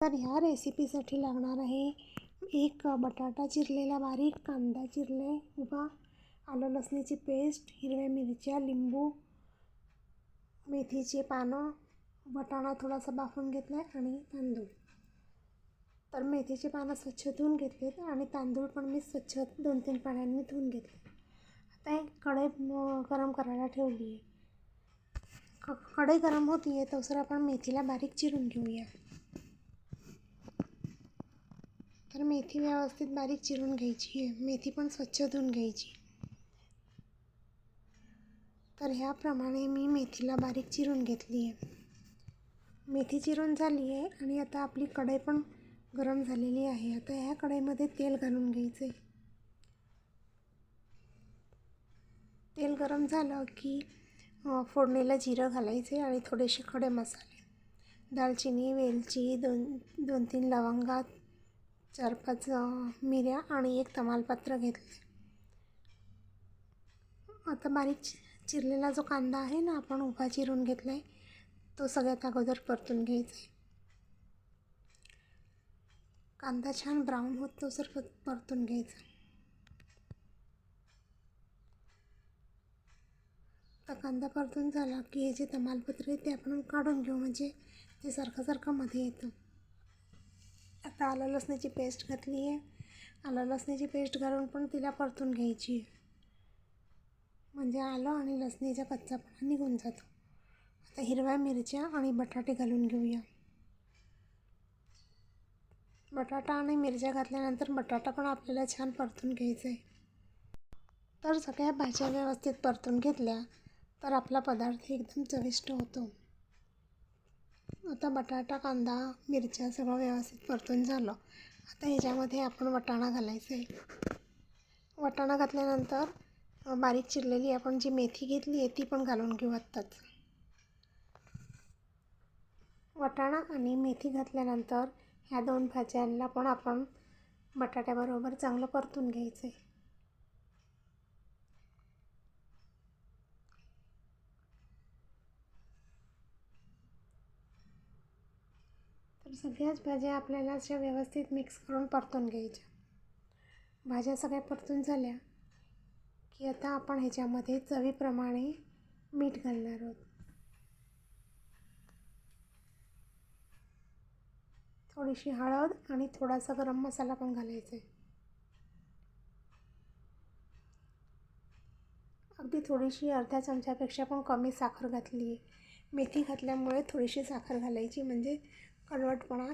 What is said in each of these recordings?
तर ह्या रेसिपीसाठी लागणार आहे एक बटाटा चिरलेला बारीक कांदा चिरले उभा आलं लसणीची पेस्ट हिरव्या मिरच्या लिंबू मेथीचे पानं बटाणा थोडासा बाफून घेतला आहे आणि तांदूळ. तर मेथीचे पानं स्वच्छ धुवून घेतलेत आणि तांदूळ पण मी स्वच्छ दोन तीन पाण्याने धुवून घेतले. आता एक कढई गरम करायला ठेवली आहे क कढई गरम होती आहे तसं आपण मेथीला बारीक चिरून घेऊया. तर मेथी व्यवस्थित बारीक चिरून घ्यायची आहे. मेथी पण स्वच्छ धुवून घ्यायची. तर ह्याप्रमाणे मी मेथीला बारीक चिरून घेतली आहे. मेथी चिरून झाली आहे आणि आता आपली कढई पण गरम झालेली आहे. आता ह्या कढईमध्ये तेल घालून घ्यायचं. आहे तेल गरम झालं की फोडणीला जिरं घालायचे आणि थोडेसे खडे मसाले. दालचिनी वेलची दोन दोन तीन लवंगा चार पाच मिऱ्या आणि एक तमालपत्र घेतले. आता बारीक चि चिरलेला जो कांदा आहे ना आपण उभा चिरून घेतला आहे तो सगळ्यात अगोदर परतून घ्यायचा आहे. कांदा छान ब्राऊन होत तो सर परतून घ्यायचा. आता कांदा परतून झाला की हे जे तमालपत्र आहे ते आपण काढून घेऊ म्हणजे ते सारखं सारखं मध्ये येतं. आता आलं लसणीची पेस्ट घातली आहे. आलं लसणीची पेस्ट घालून पण तिला परतून घ्यायची आहे. म्हणजे आलं आणि लसणीचा कच्चापणा निघून जातो. आता हिरव्या मिरच्या आणि बटाटे घालून घेऊया. बटाटा आणि मिरच्या घातल्यानंतर बटाटा पण आपल्याला छान परतून घ्यायचा आहे. तर सगळ्या भाज्या व्यवस्थित परतून घेतल्या तर आपला पदार्थ एकदम चविष्ट होतो. आता बटाटा कांदा मिरच्या सगळं व्यवस्थित परतून झालं. आता ह्याच्यामध्ये आपण वाटाणा घालायचं आहे. वाटाणा घातल्यानंतर बारीक चिरलेली आपण जी मेथी घेतली आहे ती पण घालून घेऊ आत्ताच. वाटाणा आणि मेथी घातल्यानंतर ह्या दोन भाज्यांना पण आपण बटाट्याबरोबर चांगलं परतून घ्यायचं आहे. तर सगळ्याच भाज्या आपल्याला अशा व्यवस्थित मिक्स करून परतून घ्यायच्या. भाज्या सगळ्या परतून झाल्या की आता आपण ह्याच्यामध्ये चवीप्रमाणे मीठ घालणार आहोत. थोडीशी हळद आणि थोडासा गरम मसाला पण घालायचा आहे. अगदी थोडीशी अर्ध्या चमच्यापेक्षा पण कमी साखर घातली आहे. मेथी घातल्यामुळे थोडीशी साखर घालायची म्हणजे कडवटपणा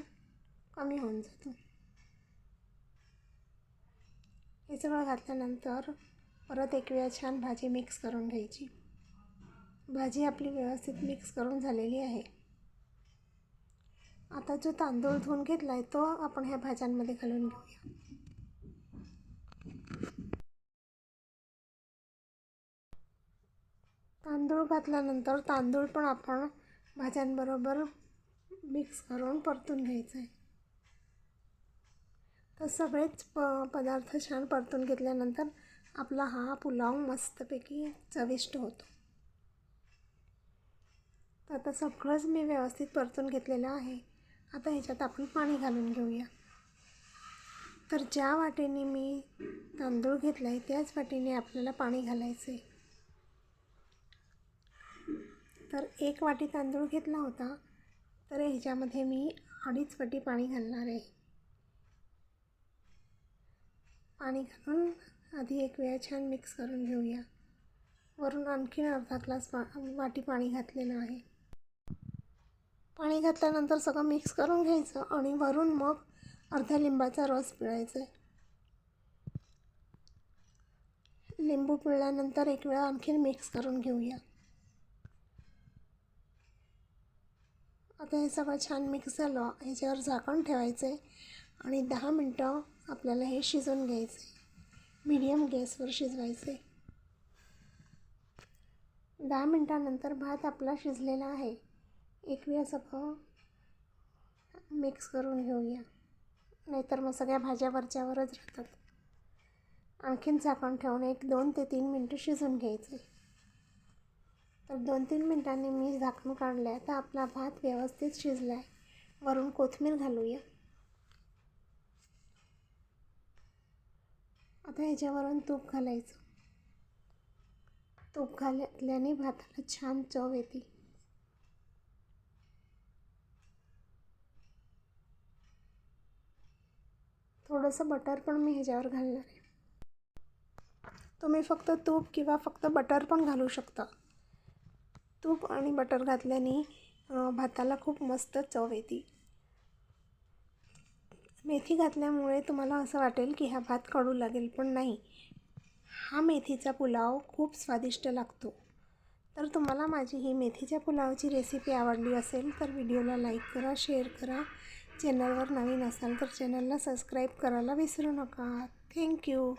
कमी होऊन जातो. हे सगळं घातल्यानंतर परत एक वेळा छान भाजी मिक्स करून घ्यायची. भाजी आपली व्यवस्थित मिक्स करून झालेली आहे. आता जो तांदूळ धुवून घेतला आहे तो आपण ह्या भाज्यांमध्ये घालून घेऊया. तांदूळ घातल्यानंतर तांदूळ पण आपण भाज्यांबरोबर मिक्स करून परतून घ्यायचं आहे तर सगळेच प पदार्थ छान परतून घेतल्यानंतर आपला हा पुलाव मस्तपैकी चविष्ट होतो. तर आता सगळंच मी व्यवस्थित परतून घेतलेलं आहे. आता ह्याच्यात आपण पाणी घालून घेऊया. तर ज्या वाटेने मी तांदूळ घेतला आहे त्याच वाटेने आपल्याला पाणी घालायचं आहे तर एक वाटी तांदूळ घेतला होता. तर ह्याच्यामध्ये मी अडीच पटी पाणी घालणार आहे. पाणी घालून आधी एक वेळा छान मिक्स करून घेऊया. वरून आणखीन अर्धा ग्लास पा वाटी पाणी घातलेलं आहे. पाणी घातल्यानंतर सगळं मिक्स करून घ्यायचं आणि वरून मग अर्ध्या लिंबाचा रस पिळायचा लिंबू पिळल्यानंतर एक वेळा आणखीन मिक्स करून घेऊया. आता हे सगळं छान मिक्स झालं. ह्याच्यावर झाकण ठेवायचं आहे आणि दहा मिनटं आपल्याला हे शिजवून घ्यायचं आहे मीडियम गॅसवर शिजवायचं आहे दहा मिनटानंतर भात आपला शिजलेला आहे. एक सगळं मिक्स करून घेऊया. नाहीतर मग सगळ्या भाज्या वरच्यावरच राहतात. आणखीन झाकण ठेवून एक दोन ते तीन मिनटं शिजवून घ्यायचं आहे तर दोन तीन मिनटांनी मी झाकण काढलं आहे तर आपला भात व्यवस्थित शिजला आहे वरून कोथिंबीर घालूया. आता ह्याच्यावरून तूप घालायचं. तूप घालल्याने भाताला छान चव येते. थोडंसं बटर पण मी ह्याच्यावर घालणार आहे. तुम्ही फक्त तूप किंवा फक्त बटर पण घालू शकता. तूप आणि बटर घातल्याने भाताला खूप मस्त चव येते. मेथी घातल्यामुळे तुम्हाला असं वाटेल की हा भात कडू लागेल पण नाही. हा मेथीचा पुलाव खूप स्वादिष्ट लागतो. तर तुम्हाला माझी ही मेथीच्या पुलावची रेसिपी आवडली असेल तर व्हिडिओला लाईक करा शेअर करा. चॅनलवर नवीन असाल तर चॅनलला सबस्क्राईब करायला विसरू नका. थँक्यू